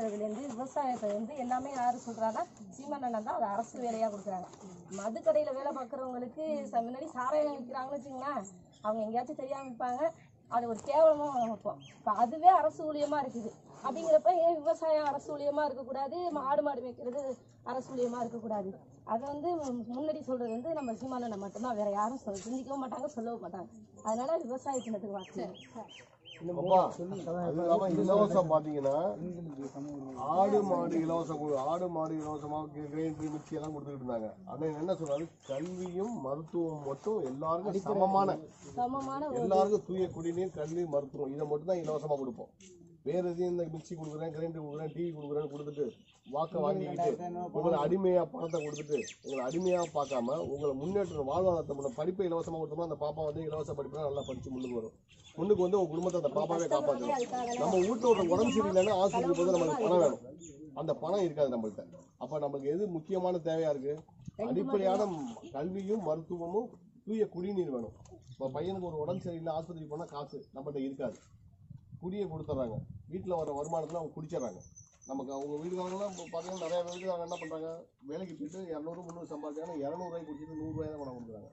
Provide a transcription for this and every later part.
வைக்கிறதுலேருந்து விவசாயத்தை வந்து எல்லாமே யார் சொல்கிறாங்கன்னா சீமானண்ணன் தான். அது அரசு வேலையாக கொடுக்குறாங்க. மதுக்கடையில் வேலை பார்க்குறவங்களுக்கு முன்னாடி சாராயம் விற்கிறாங்கன்னு வச்சுங்களேன் அவங்க எங்கேயாச்சும் தெரியாமல் விற்பாங்க அது ஒரு கேவலமாக வைப்போம். இப்போ அதுவே அரசு ஊழியமாக இருக்குது. அப்படிங்கிறப்ப ஏன் விவசாயம் அரசு ஊழியமாக இருக்கக்கூடாது. மாடு மாடு மேய்க்கிறது அரசு ஊழியமாக இருக்கக்கூடாது. அதை வந்து முன்னாடி சொல்கிறது வந்து நம்ம சீமானனை மட்டும்தான். வேறு யாரும் சொல்ல சிந்திக்கவும் மாட்டாங்க சொல்லவும் மாட்டாங்க. அதனால விவசாய சின்னத்துக்கு வாக்கு இலவசம் பாத்தீங்கன்னா ஆடு மாடு இலவசம் ஆடு மாடு இலவசமா கிரைண்டர் மிக்சி எல்லாம் கொடுத்துட்டு இருந்தாங்க. ஆனா என்ன சொல்றாரு? கல்வியும் மருத்துவம் மட்டும் எல்லாருக்கும் சமமான எல்லாருக்கும் தூய குடிநீர் கல்வி மருத்துவம். இதை மட்டும் தான் இலவசமா கொடுப்போம். வேற எதையும் இந்த மிக்சி கொடுக்குறேன் கிரைண்டர் கொடுக்குறேன் டிவி கொடுக்குறேன்னு கொடுத்துட்டு வாக்க வாங்கிக்கிட்டு உங்களை அடிமையா பணத்தை கொடுத்துட்டு உங்களை அடிமையா பார்க்காம உங்களை முன்னேற்றம் வாழ்வாதாரத்தை பண்ண படிப்பை இலவசமா கொடுத்தோம்னா அந்த பாப்பா வந்து இலவச படிப்பெல்லாம் நல்லா படிச்சு முன்னுக்கு வரும். முன்னுக்கு வந்து உங்க குடும்பத்தை அந்த பாப்பாவே காப்பாற்றணும் நம்ம வீட்டில் ஒரு உடம்பு சரியில்லைன்னா ஆஸ்பத்திரி போது நமக்கு பணம் வேணும். அந்த பணம் இருக்காது நம்மள்ட்ட. அப்ப நமக்கு எது முக்கியமான தேவையா இருக்கு? அடிப்படையான கல்வியும் மருத்துவமும் தூய குடிநீர் வேணும். இப்போ பையனுக்கு ஒரு உடம்பு சரியில்லை ஆஸ்பத்திரி போனா காசு நம்மகிட்ட இருக்காது. குடியை கொடுத்துட்றாங்க வீட்டில் வர வருமானத்தில் அவங்க குடிச்சிடுறாங்க. நமக்கு அவங்க வீடுகாரங்களாம் இப்போ பார்த்தீங்கன்னா நிறைய வீடுகாரங்க என்ன பண்ணுறாங்க வேலைக்கு போயிட்டு இரநூறு முந்நூறு சம்பாதிச்சாங்கன்னா இரநூறுவாய் குடிச்சிட்டு நூறுரூவாய் தான் கொண்டு கொடுக்குறாங்க.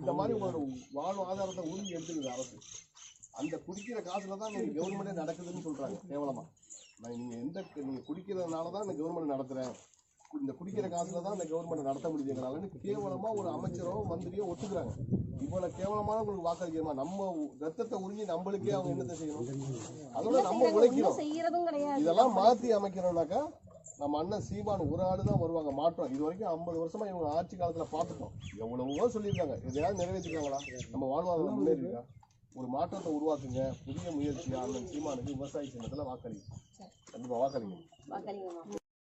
இந்த மாதிரி உங்களோட வாழ்வு ஆதாரத்தை உறுதி எடுத்துக்குது அரசு. அந்த குடிக்கிற காசுல தான் நீங்கள் கவர்மெண்ட்டே நடக்குதுன்னு சொல்கிறாங்க கேவலமாக நான் நீங்கள் எந்த நீங்கள் குடிக்கிறதுனால தான் இந்த கவர்மெண்ட் நடத்துகிறேன் இந்த குடிக்கிற காசுல தான் இந்த கவர்மெண்ட் நடத்த முடியுங்கிறனால கேவலமா ஒரு அமைச்சரோ மந்திரியோ ஒத்துக்கிறாங்க. இவ்வளவு கேவலமான உங்களுக்கு வாக்களிக்கணுமா? நம்ம ரத்தத்தை உறிஞ்சி நம்மளுக்கே அவங்க என்னத்தை செய்யணும்? அதோட நம்ம உழைக்கிறோம். இதெல்லாம் மாத்தி அமைக்கிறோம்னாக்கா நம்ம அண்ணன் சீமான் ஒரு ஆளு தான் வருவாங்க. மாற்றம். இது வரைக்கும் ஐம்பது வருஷமா இவங்க ஆட்சி காலத்துல பார்த்துட்டோம். எவ்வளவோ சொல்லியிருக்காங்க. எதையாவது நிறைவேற்றிருக்காங்களா? நம்ம வாழ்வாதாரம் முன்னேறிக்கா ஒரு மாற்றத்தை உருவாக்குங்க. புதிய முயற்சி அண்ணன் சீமானுக்கு விவசாய சின்னத்துல வாக்களிங்க. கண்டிப்பா வாக்களிங்க.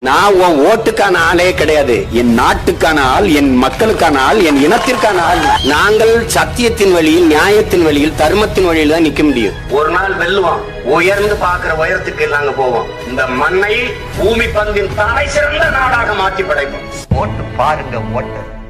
நான் உன் ஓட்டுக்கான ஆளே கிடையாது. என் நாட்டுக்கான ஆள் என் மக்களுக்கான ஆள் என் இனத்திற்கான ஆள். நாங்கள் சத்தியத்தின் வழியில் நியாயத்தின் வழியில் தர்மத்தின் வழியில் தான் நிக்க முடியும். ஒரு நாள் வெல்லுவோம் உயர்ந்து பாக்குற உயரத்துக்கு நாங்க போவோம் இந்த மண்ணை பூமி பந்தின் தலை சிறந்த நாடாக மாற்றி படைப்போம் ஓட்டு பாருங்க ஓட்டு.